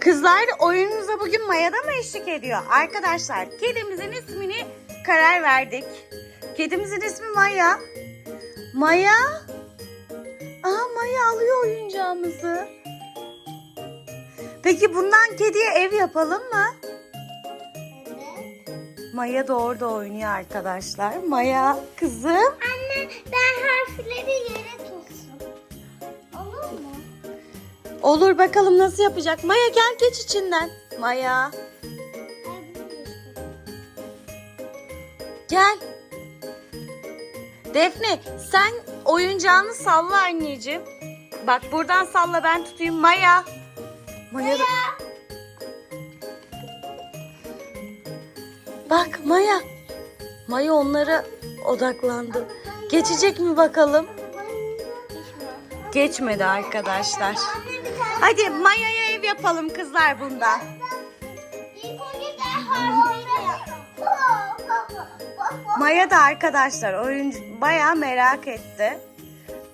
Kızlar oyunumuza bugün Maya da mı eşlik ediyor? Arkadaşlar kedimizin ismini karar verdik. Kedimizin ismi Maya. Maya. Aa Maya alıyor oyuncağımızı. Peki bundan kediye ev yapalım mı? Maya da orada oynuyor arkadaşlar. Maya kızım. Anne ben harfleri yere Olur bakalım nasıl yapacak. Maya gel geç içinden. Maya gel. Defne sen oyuncağını salla anneciğim. Bak buradan salla ben tutayım. Maya. Maya. da- Bak Maya. Maya onlara odaklandı. Geçecek mi bakalım? Geçmedi arkadaşlar. Hadi Maya'ya ev yapalım kızlar yap. Maya da arkadaşlar oyuncu bayağı merak etti.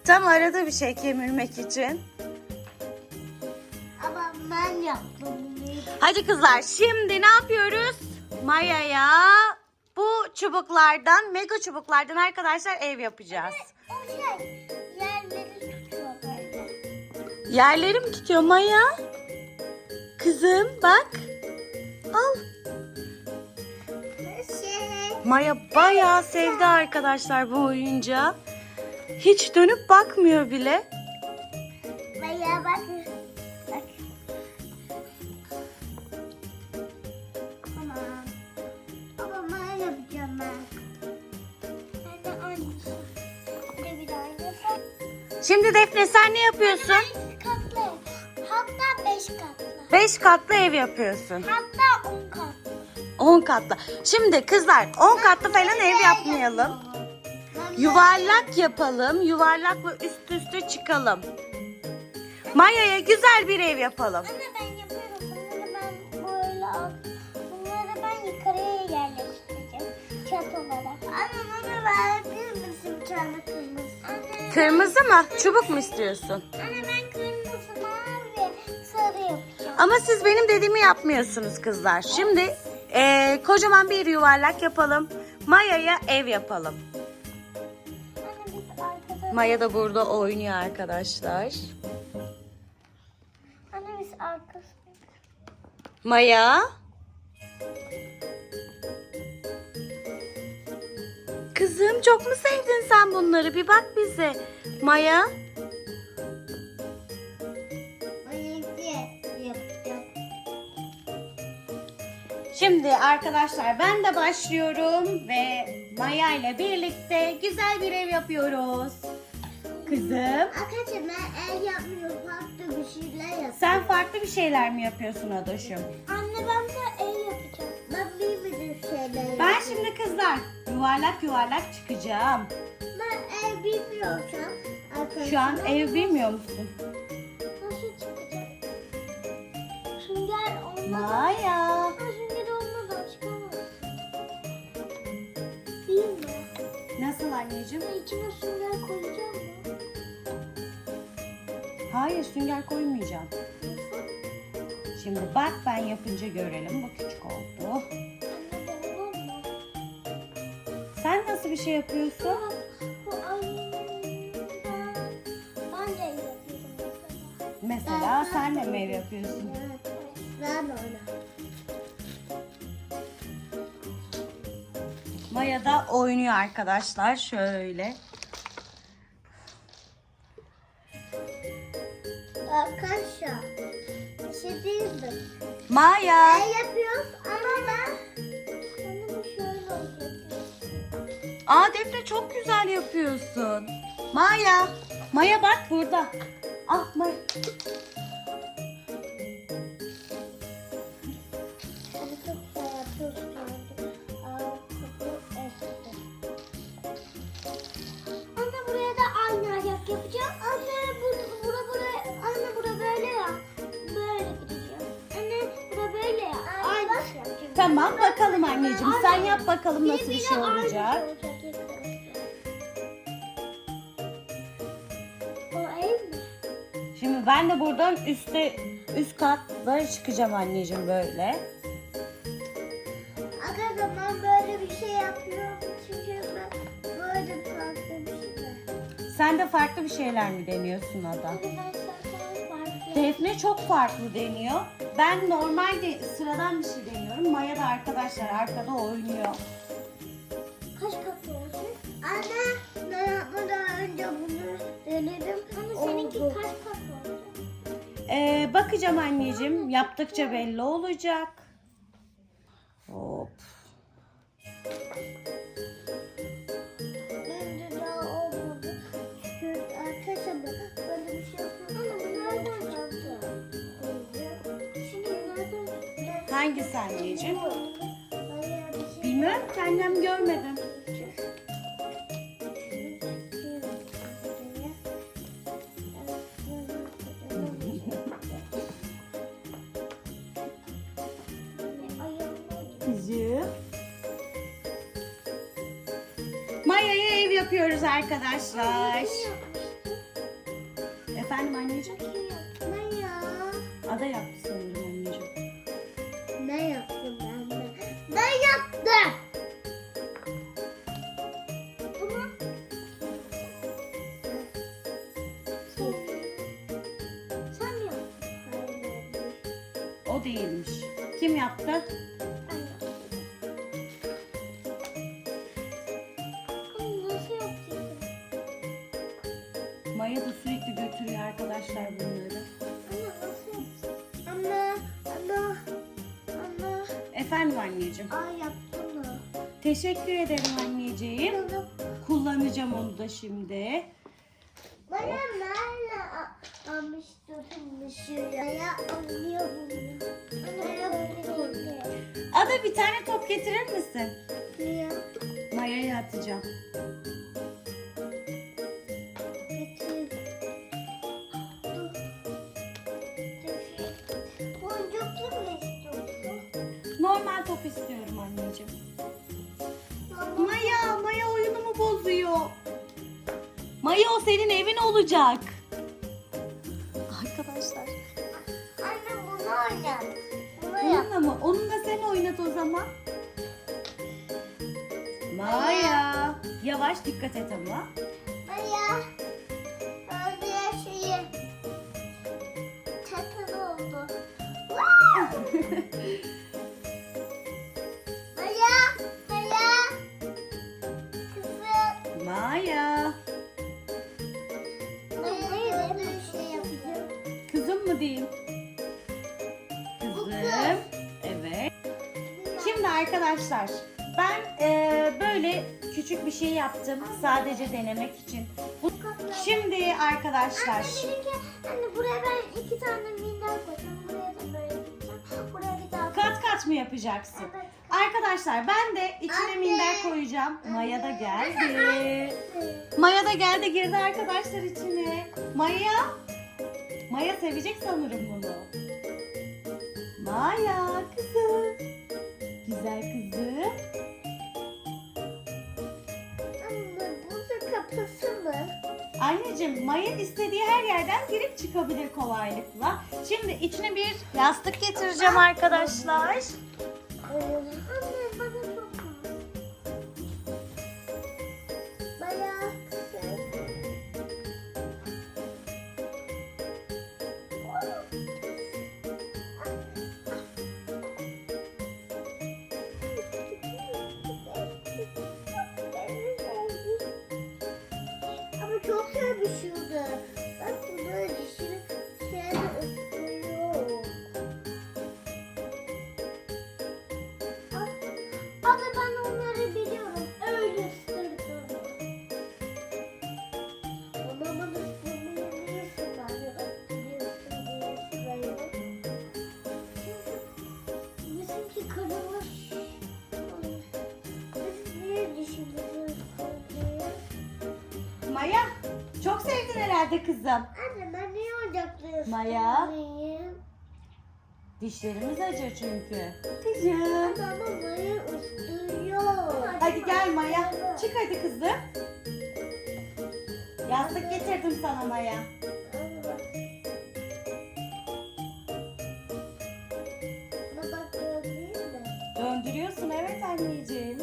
Tam aradı bir şey kemirmek için. Ama ben yaptım. Hadi kızlar şimdi ne yapıyoruz? Maya'ya bu çubuklardan, mega çubuklardan arkadaşlar ev yapacağız. Şey yerleri tutuyor böyle. Yerleri mi tutuyor Maya? Kızım bak. Al. Maya bayağı sevdi arkadaşlar bu oyuncağı. Hiç dönüp bakmıyor bile. Maya bak. Bak. Tamam. Ama ben yapacağım ben. Şimdi Defne sen ne yapıyorsun? 5 katlı ev yapıyorsun. Hatta on katlı. 10 katlı. Şimdi kızlar 10 katlı falan ev yapmayalım. Yuvarlak yapalım. Yuvarlak ve üst üste çıkalım. Maya'ya güzel bir ev yapalım. Anne ben yapıyorum. Bunları ben böyle al. Bunları ben yukarıya yerleştireceğim. Çat olarak. Anne bana verebilir misin bir tane kırmızı? Anne. Kırmızı mı? Çubuk mu istiyorsun? Anne ben kırmızı. Ama siz benim dediğimi yapmıyorsunuz kızlar. Şimdi eee, kocaman bir yuvarlak yapalım. Maya'ya ev yapalım. Maya da burada oynuyor arkadaşlar. Anne biz arkası... Maya. Kızım çok mu sevdin sen bunları? Bir bak bize. Maya. Şimdi arkadaşlar ben de başlıyorum ve Maya ile birlikte güzel bir ev yapıyoruz. Kızım Arkadaşlar ben el yapmıyorum. Farklı bir şeyler yapıyorum. sen farklı bir şeyler mi yapıyorsun Adoş'um? Anne ben de el yapacağım. Ben bir bir şeyler Ben şimdi kızlar yuvarlak yuvarlak çıkacağım. Ben ev bilmiyorum şu an. Arkadaşlar. Şu an ev bilmiyor musun? Nasıl çıkacak? Sünger olmaz. Maya. Anneciğim? Ben içine sünger koyacağım mı? Hayır sünger koymayacağım. Şimdi bak ben yapınca görelim. Bu küçük oldu. Sen nasıl bir şey yapıyorsun? De mesela. Sen de ev yapıyorsun? Ben öyle. Maya da oynuyor arkadaşlar. Şöyle. Arkadaşlar bir şey değil mi? Maya. El yapıyoruz ama ben. Aa Defne çok güzel yapıyorsun. Maya. Maya bak burada. Ah Maya. Bakalım nasıl bir şey olacak. Şimdi ben de buradan üstte üst katlara çıkacağım anneciğim böyle. Arkadaşlar ben böyle bir şey yapmıyorum çünkü ben böyle farklı bir şey. Sen de farklı bir şeyler mi deniyorsun Ada? Defne çok farklı deniyor. Ben normalde sıradan bir şey deniyorum. Maya da arkadaşlar arkada oynuyor. Bakacağım anneciğim. Yaptıkça belli olacak. Hop. Bence daha olmadı. Çünkü arkadaşlar ben arkadaşlar. Efendim anneciğim? Ne ya? Ada yaptı sanırım anneciğim. Ne yaptım ben de? Ben yaptım. Ama sen mi yaptın? O değilmiş. Kim yaptı? Yaptın mı? Teşekkür ederim anneciğim. Kullanacağım onu da şimdi. Bana nerede almış tutulmuş ya? Anlıyor bunu. Anne böyle Ada bir tane top getirir misin? Maya o senin evin olacak. Arkadaşlar. Anne bunu oynat. Bunu yap. Onunla mı? Onu da sen oynat o zaman. Maya. Yavaş dikkat et ama. Şey yaptım sadece denemek için. Bu- Şimdi arkadaşlar Anne benimki, anne buraya ben iki tane minder koyacağım. Buraya da böyle gideceğim. Buraya bir daha kat kat mı yapacaksın? Evet. Arkadaşlar ben de içine Anne. minder koyacağım. Maya da geldi. Maya da geldi girdi arkadaşlar içine. Maya. Maya sevecek sanırım bunu. Maya kızım. Güzel kızım. Mı? Anneciğim Maya istediği her yerden girip çıkabilir kolaylıkla. Şimdi içine bir yastık getireceğim arkadaşlar. Anne Abi ben onları biliyorum. Öyle ısırdım. Isırmayı bilirsin bence. Bak biliyorsun biliyorsun ben Çünkü bizimki kırılmış. Biz niye dişimizi ısırmıyoruz? Maya çok sevdin herhalde kızım. Anne ben niye ocakta Maya? Dişlerimiz acır çünkü. Kızım. Ama. Hadi Gel Maya. Çık hadi kızım. Yastık getirdim sana Maya. Döndürüyorsun evet anneciğim.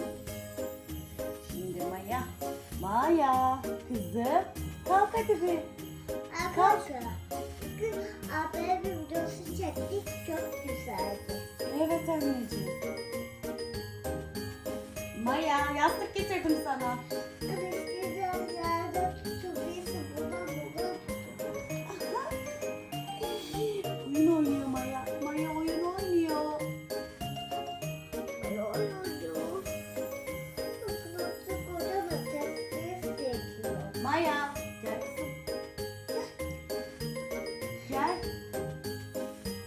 Şimdi Maya. Maya kızım. Kalk hadi bir. Kalk. Abla videosu çektik çok güzeldi. Evet anneciğim. Maya yastık getirdim sana. Oyun oynuyor Maya. Maya oyun oynuyor. Maya gel kızım. Gel.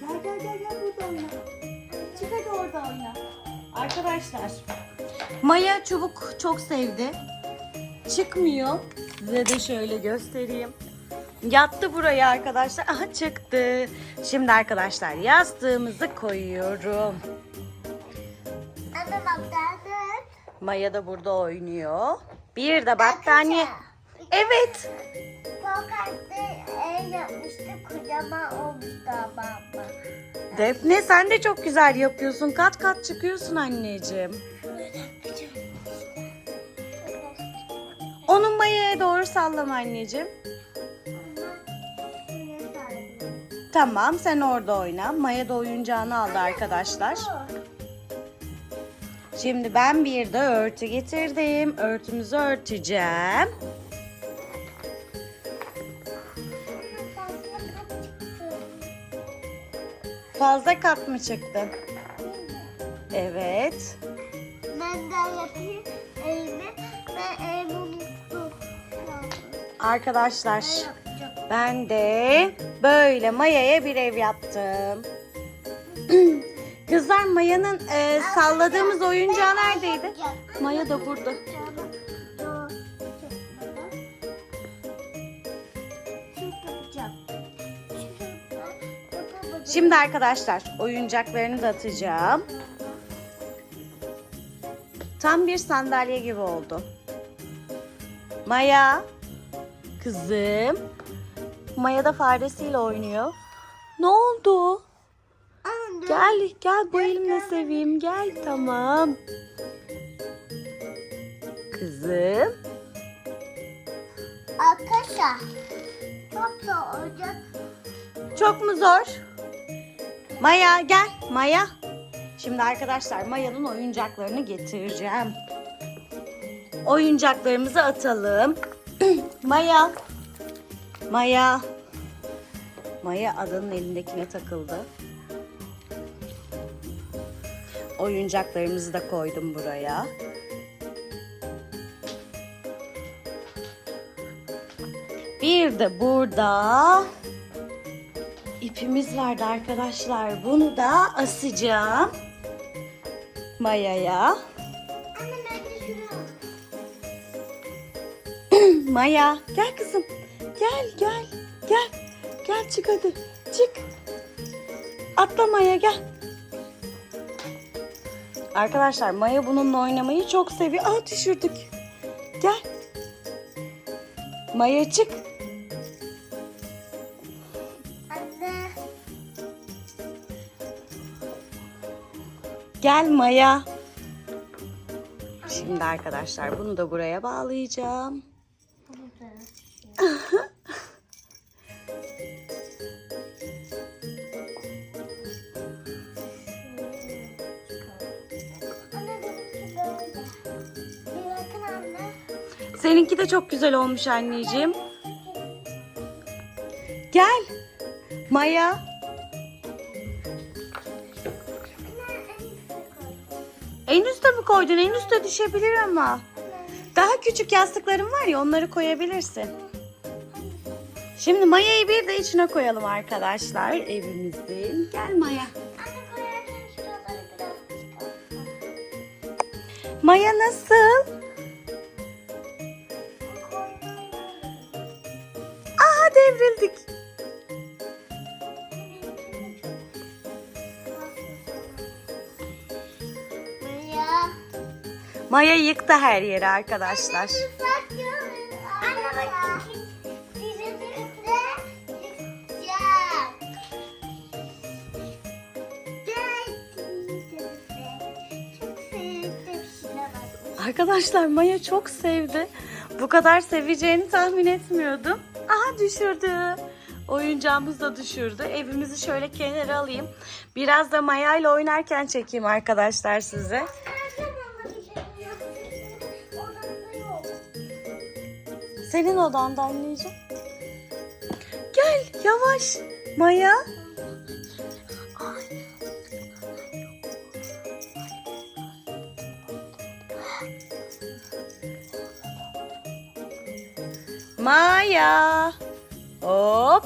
Gel gel gel gel burada oyna. Çık hadi orada oyna. Arkadaşlar. Maya çubuk çok sevdi. Çıkmıyor. Size de şöyle göstereyim. Yattı buraya arkadaşlar. Aha çıktı. Şimdi arkadaşlar yastığımızı koyuyorum. Maya da burada oynuyor. Bir de battaniye. Evet. Defne sen de çok güzel yapıyorsun. Kat kat çıkıyorsun anneciğim. Onun Maya'ya doğru sallama anneciğim. Tamam sen orada oyna. Maya da oyuncağını aldı arkadaşlar. Şimdi ben bir de örtü getirdim. Örtümüzü örteceğim. Fazla kat mı çıktı? Evet. Ben de yapayım Arkadaşlar Ben de böyle Maya'ya bir ev yaptım. Kızlar Maya'nın e, salladığımız oyuncağı neredeydi? Maya da burada. Şimdi arkadaşlar oyuncaklarını da atacağım. Tam bir sandalye gibi oldu. Maya. Kızım. Maya da faresiyle oynuyor. Ne oldu? Gel, gel bu elimle seveyim. Gel, tamam. Kızım. Arkadaşlar çok zor olacak. Çok mu zor? Maya gel. Maya. Şimdi arkadaşlar Maya'nın oyuncaklarını getireceğim. Oyuncaklarımızı atalım. Maya. Maya. Maya adanın elindekine takıldı. Oyuncaklarımızı da koydum buraya. Bir de burada ipimiz vardı arkadaşlar. Bunu da asacağım. Maya'ya. Maya gel kızım. Gel gel. Gel. Gel çık hadi. Çık. Atla Maya gel. Arkadaşlar Maya bununla oynamayı çok seviyor. Aa düşürdük. Gel. Maya çık. Anne. Gel Maya. Şimdi arkadaşlar bunu da buraya bağlayacağım. Seninki de çok güzel olmuş anneciğim. Gel. Maya. En üste mi koydun? En üste düşebilir ama. Küçük yastıklarım var ya onları koyabilirsin. Şimdi Maya'yı bir de içine koyalım arkadaşlar evimizin. Gel Maya. Maya nasıl? Aha devrildik. Maya yıktı her yeri arkadaşlar. Arkadaşlar Maya çok sevdi. Bu kadar seveceğini tahmin etmiyordum. Aha düşürdü. Oyuncağımız da düşürdü. Evimizi şöyle kenara alayım. Biraz da Maya ile oynarken çekeyim arkadaşlar size. Senin odanda anneciğim. Gel yavaş. Maya. Ay. Maya. Hop.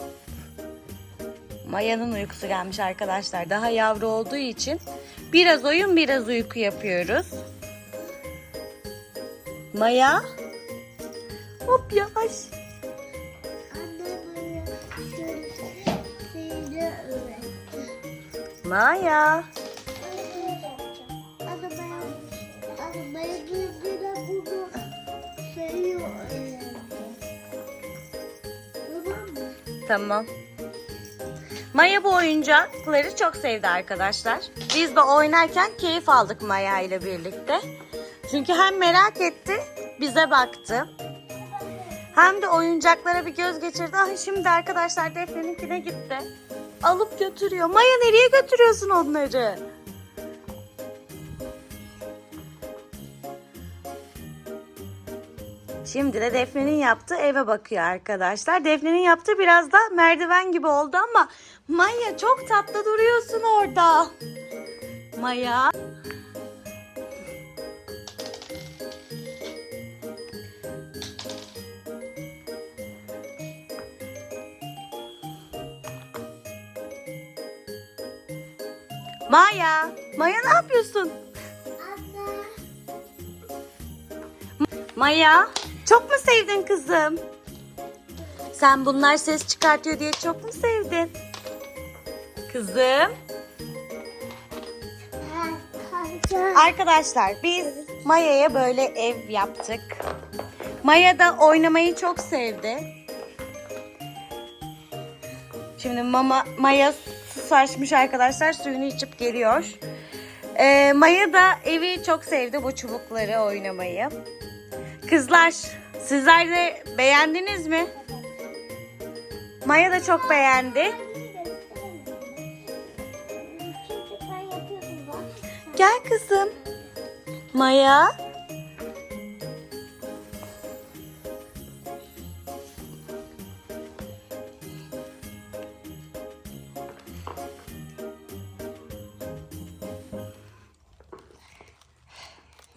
Maya'nın uykusu gelmiş arkadaşlar. Daha yavru olduğu için biraz oyun biraz uyku yapıyoruz. Maya. Maya. Tamam. Maya bu oyuncakları çok sevdi arkadaşlar. Biz de oynarken keyif aldık Maya ile birlikte. Çünkü hem merak etti, bize baktı. Hem de oyuncaklara bir göz geçirdi. Ah şimdi arkadaşlar Defne'ninkine gitti. Alıp götürüyor. Maya nereye götürüyorsun onları? Şimdi de Defne'nin yaptığı eve bakıyor arkadaşlar. Defne'nin yaptığı biraz da merdiven gibi oldu ama Maya çok tatlı duruyorsun orada. Maya. Maya. Maya ne yapıyorsun? Maya, çok mu sevdin kızım? Sen bunlar ses çıkartıyor diye çok mu sevdin? Kızım. Arkadaşlar biz Maya'ya böyle ev yaptık. Maya da oynamayı çok sevdi. Şimdi mama Maya saçmış arkadaşlar suyunu içip geliyor. Ee, Maya da evi çok sevdi bu çubukları oynamayı. Kızlar sizler de beğendiniz mi? Maya da çok beğendi. Gel kızım. Maya.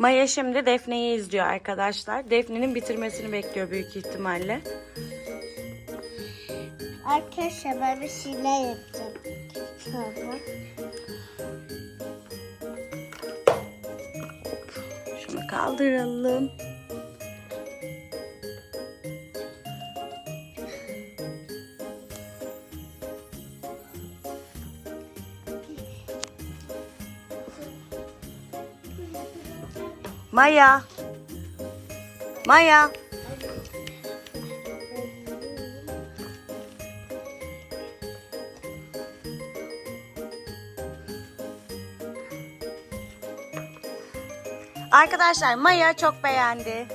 Maya şimdi Defne'yi izliyor arkadaşlar. Defne'nin bitirmesini bekliyor büyük ihtimalle. Arkadaşlar ben bir şeyler yapacağım. Şunu kaldıralım. Maya. Maya. Arkadaşlar Maya çok beğendi.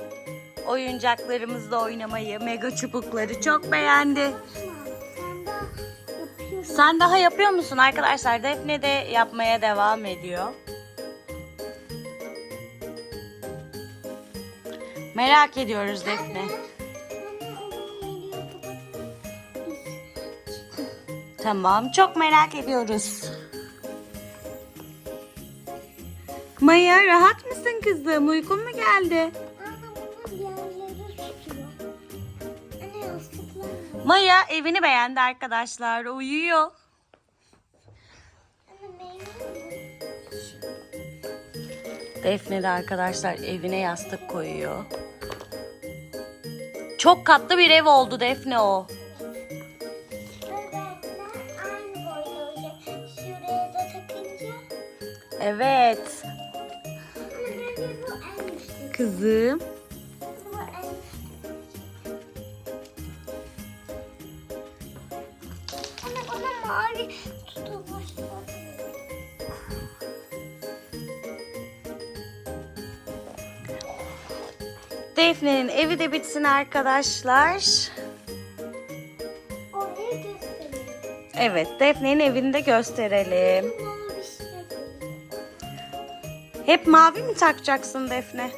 Oyuncaklarımızla oynamayı, mega çubukları çok beğendi. Sen daha yapıyor musun arkadaşlar? Defne de yapmaya devam ediyor. Merak ediyoruz Defne. Tamam, çok merak ediyoruz. Maya rahat mısın kızım? Uykun mu geldi? Maya evini beğendi arkadaşlar. Uyuyor. Defne de arkadaşlar evine yastık koyuyor. Çok katlı bir ev oldu Defne o. Evet. Kızım. Defne'nin evi de bitsin arkadaşlar. Evet Defne'nin evini de gösterelim. Şey. Hep mavi mi takacaksın Defne?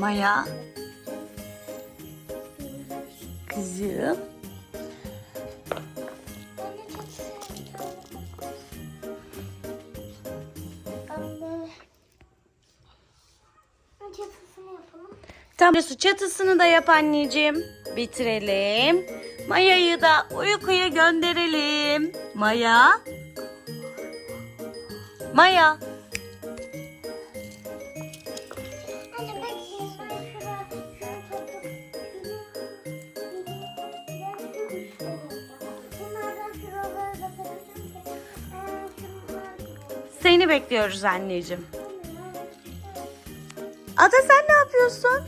Şey. Maya. Kızım. Anne çok seviyorum. Anne. Çatısını yapalım. Tam su çatısını da yap anneciğim. Bitirelim. Maya'yı da uykuya gönderelim. Maya. Maya. Seni bekliyoruz anneciğim. Ada sen ne yapıyorsun?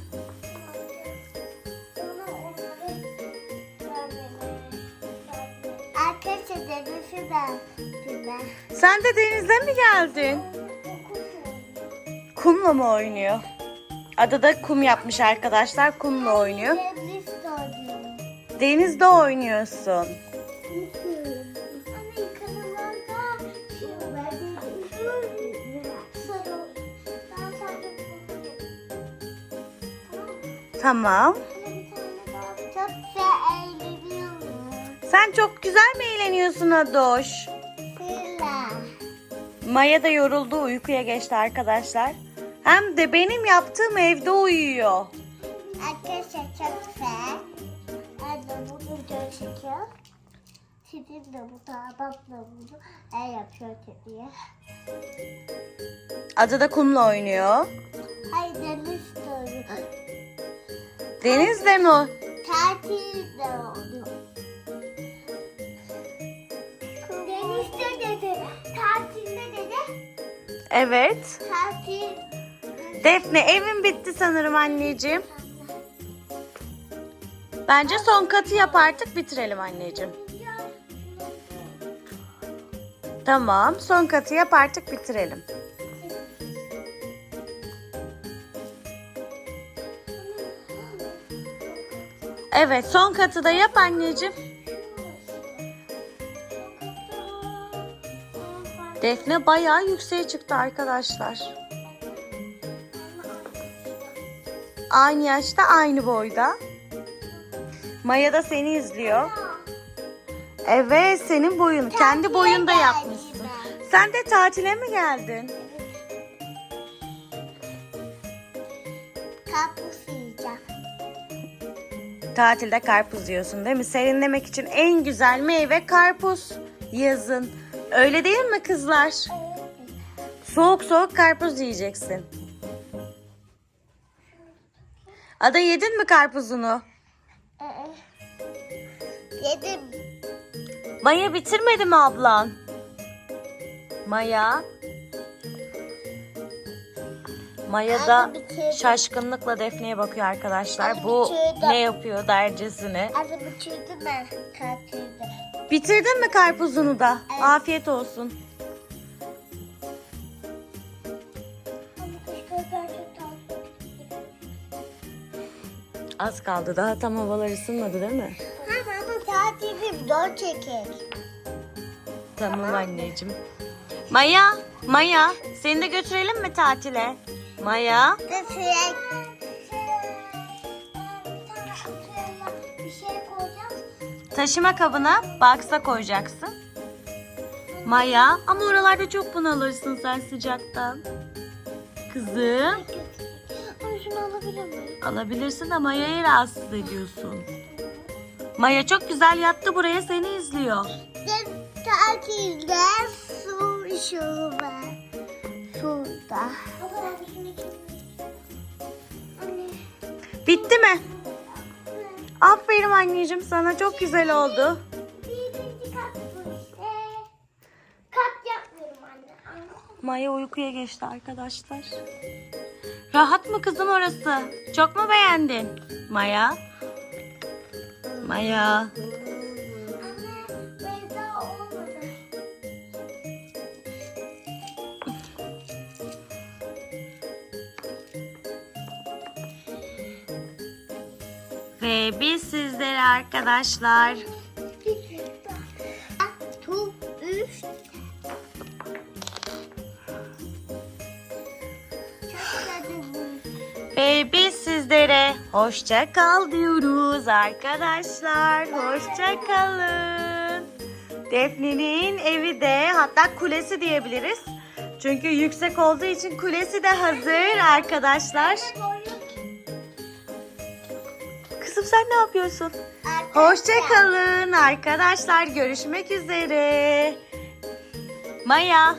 Arkadaşlar dedesi de güzel. Sen de denizde mi geldin? Kumla mı oynuyor? Ada da kum yapmış arkadaşlar. Kumla oynuyor. Denizde oynuyorsun. Tamam. Çok güzel eğleniyorum. Sen çok güzel mi eğleniyorsun Adoş? Maya da yoruldu uykuya geçti arkadaşlar. Hem de benim yaptığım evde uyuyor. Arkadaşlar çok güzel. Anne bugün görüşüyor. Sizin de bu tabakla bunu el yapıyor diye. Ada da kumla oynuyor. Hayır deniz soruyor. Denizde mi o? Tatil de oluyor. Denizde dedi. Tatilde dedi. Evet. Tatil. Defne evin bitti sanırım anneciğim. Bence son katı yap artık bitirelim anneciğim. Tamam son katı yap artık bitirelim. Evet son katı da yap anneciğim. Defne bayağı yükseğe çıktı arkadaşlar. Aynı yaşta aynı boyda. Maya da seni izliyor. Evet senin boyun. Kendi boyunda yapmışsın. Sen de tatile mi geldin? Tatilde karpuz yiyorsun değil mi? Serinlemek için en güzel meyve karpuz yazın. Öyle değil mi kızlar? Soğuk soğuk karpuz yiyeceksin. Ada yedin mi karpuzunu? Yedim. Maya bitirmedi mi ablan? Maya. Maya da şaşkınlıkla Defne'ye bakıyor arkadaşlar. Bu ne yapıyor dercesine. Bitirdim ben tatilde. Bitirdin mi karpuzunu da? Evet. Afiyet olsun. Az kaldı. Daha tam havalar ısınmadı değil mi? Ha ama tatilde video çekek. Tamam anneciğim. Maya, Maya seni de götürelim mi tatile? Maya. Koyacağım. Taşıma kabına baksa koyacaksın. Maya ama oralarda çok bunalırsın sen sıcaktan. Kızım Anne şunu alabilir miyim? alabilirsin ama Maya'yı rahatsız ediyorsun. Maya çok güzel yattı buraya seni izliyor. Tatilde su içiyorum ben. Suda. Bitti mi? Aferin anneciğim sana çok güzel oldu. Birinci kat bu işte. Kat yapmıyorum anne. Maya uykuya geçti arkadaşlar. Rahat mı kızım orası? Çok mu beğendin? Maya? Maya. Ve biz sizlere arkadaşlar ve biz sizlere hoşça kal diyoruz arkadaşlar. Hoşça kalın. Defne'nin evi de hatta kulesi diyebiliriz. Çünkü yüksek olduğu için kulesi de hazır arkadaşlar. Sen ne yapıyorsun? Hoşça kalın arkadaşlar. Görüşmek üzere. Maya.